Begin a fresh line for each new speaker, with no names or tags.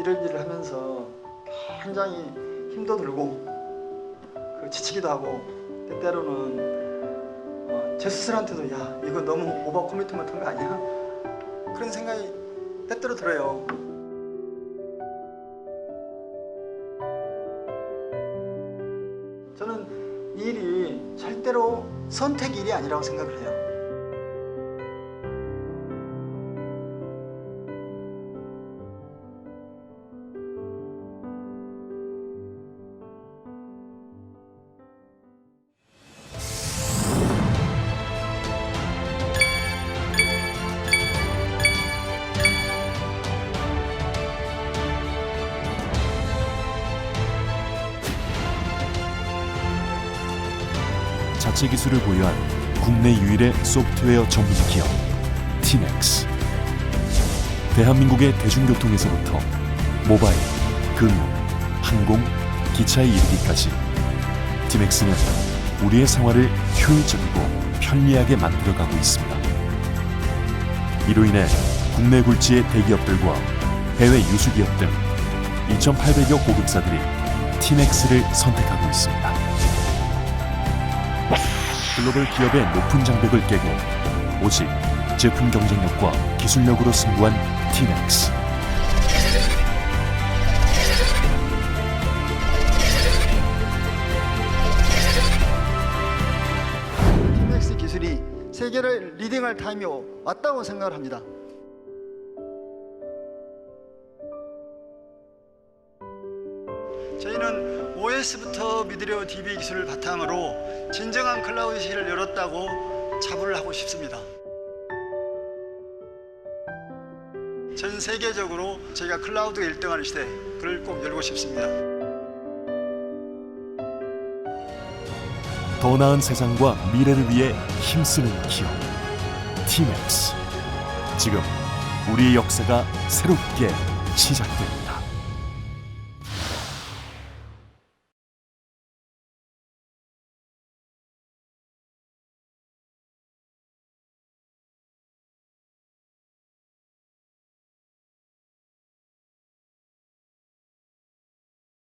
이런 일을 하면서 굉장히 힘도 들고 그 지치기도 하고 때때로는 어, 제 스스로한테도 야 이거 너무 오버 코미트먼트 한 거 아니야? 그런 생각이 때때로 들어요. 저는 이 일이 절대로 선택 일이 아니라고 생각을 해요.
자체 기술을 보유한 국내 유일의 소프트웨어 전문 기업 티넥스. 대한민국의 대중교통에서부터 모바일, 금융, 항공, 기차에 이르기까지 티넥스는 우리의 생활을 효율적이고 편리하게 만들어가고 있습니다. 이로 인해 국내 굴지의 대기업들과 해외 유수기업 등 2,800여 고객사들이 티넥스를 선택하고 있습니다. 글로벌 기업의 높은 장벽을 깨고 오직 제품 경쟁력과 기술력으로 승부한 티넥스.
티맥스 기술이 세계를 리딩할 타임이 왔다고 생각을 합니다. 저희는 OS부터 미드리어 DB 기술을 바탕으로 진정한 클라우드 시를 열었다고 자부를 하고 싶습니다. 전 세계적으로 저희가 클라우드 1등하는 시대 그를 꼭 열고 싶습니다.
더 나은 세상과 미래를 위해 힘쓰는 기업 티넥스. 지금 우리의 역사가 새롭게 시작됩니다.